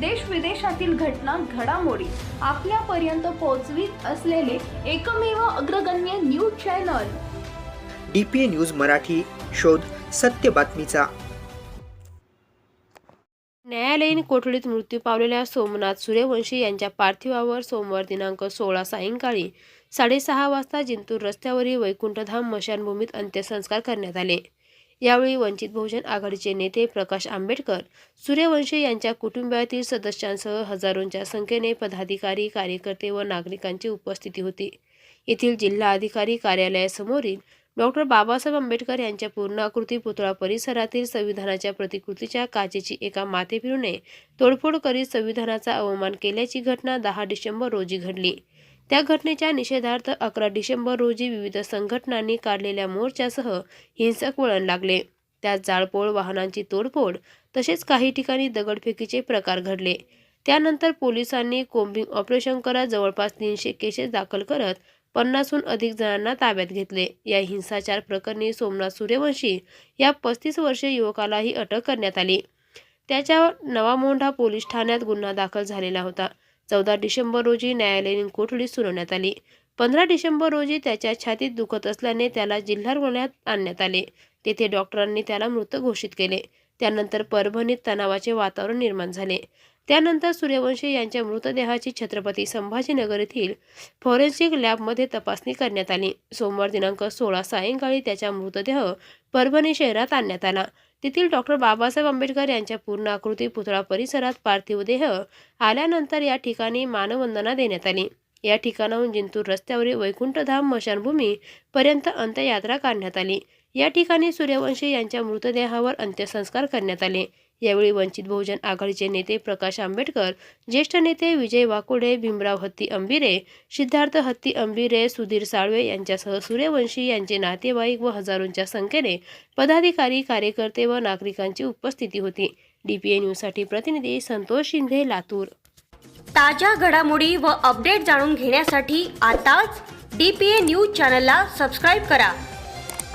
देश विदेशातील घटना घडामोडी आपल्यापर्यंत पोहोचवीत असलेले एकमेव अग्रगण्य news channel. D P A news Marathi शोध सत्य बातमीचा. न्यायालयीन कोठडीत मृत्यू पावलेल्या सोमनाथ सूर्यवंशी यांच्या पार्थिवावर सोमवार दिनांक सोळा सायंकाळी साडेसहा वाजता जिंतूर रस्त्यावरील वैकुंठधाम मशानभूमीत अंत्यसंस्कार करण्यात आले. यावेळी वंचित बहुजन आघाडीचे नेते प्रकाश आंबेडकर सूर्यवंशी यांच्या कुटुंबातील सदस्यांसह हजारोंच्या संख्येने पदाधिकारी कार्यकर्ते व नागरिकांची उपस्थिती होती. येथील जिल्हा अधिकारी कार्यालयासमोरील डॉक्टर बाबासाहेब आंबेडकर यांच्या पूर्णाकृती पुतळा परिसरातील संविधानाच्या प्रतिकृतीच्या काचेची एका मातेपिरूने तोडफोड करीत संविधानाचा अवमान केल्याची घटना दहा डिसेंबर रोजी घडली. त्या घटनेच्या निषेधार्थ अकरा डिसेंबर रोजी विविध संघटनांनी काढलेल्या मोर्चासह हिंसक वळण लागले. त्यात जाळपोळ वाहनांची तोडफोड तसेच काही ठिकाणी दगडफेकीचे प्रकार घडले. त्यानंतर पोलिसांनी कोम्बिंग ऑपरेशन करत जवळपास तीनशे केसेस दाखल करत पन्नासहून अधिक जणांना ताब्यात घेतले. या हिंसाचार प्रकरणी सोमनाथ सूर्यवंशी या पस्तीस वर्षीय युवकालाही अटक करण्यात आली. त्याच्यावर नवामोंढा पोलीस ठाण्यात गुन्हा दाखल झालेला होता. चौदा डिसेंबर रोजी न्यायालयीन कोठडी सुनावण्यात आली. पंधरा डिसेंबर रोजी त्याच्या छातीत दुखत असल्याने त्याला जिल्हा रुग्णालयात आणण्यात आले. तेथे डॉक्टरांनी त्याला मृत घोषित केले. त्यानंतर परभणीत तणावाचे वातावरण निर्माण झाले. त्यानंतर सूर्यवंशी यांच्या मृतदेहाची छत्रपती संभाजीनगर येथील फॉरेन्सिक लॅबमध्ये तपासणी करण्यात आली. सोमवार दिनांक सोळा सायंकाळी त्याचा मृतदेह परभणी शहरात आणण्यात आला. तेथील डॉक्टर बाबासाहेब आंबेडकर यांच्या पूर्ण आकृती पुतळा परिसरात पार्थिव देह आल्यानंतर या ठिकाणी मानवंदना देण्यात आली. या ठिकाणाहून जिंतूर रस्त्यावरील वैकुंठधाम मशानभूमी पर्यंत अंत्ययात्रा काढण्यात आली. या ठिकाणी सूर्यवंशी यांच्या मृतदेहावर अंत्यसंस्कार करण्यात आले. यावेळी वंचित बहुजन आघाडीचे नेते प्रकाश आंबेडकर ज्येष्ठ नेते विजय वाकोडे भीमराव हत्ती अंबिरे सिद्धार्थ हत्ती अंबिरे सुधीर साळवे यांच्यासह सूर्यवंशी यांचे नातेवाईक व हजारोंच्या संख्येने पदाधिकारी कार्यकर्ते व नागरिकांची उपस्थिती होती. डीपीए न्यूजसाठी प्रतिनिधी संतोष शिंदे लातूर. ताज्या घडामोडी व अपडेट जाणून घेण्यासाठी आताच डी पी ए न्यूज चॅनलला सबस्क्राईब करा.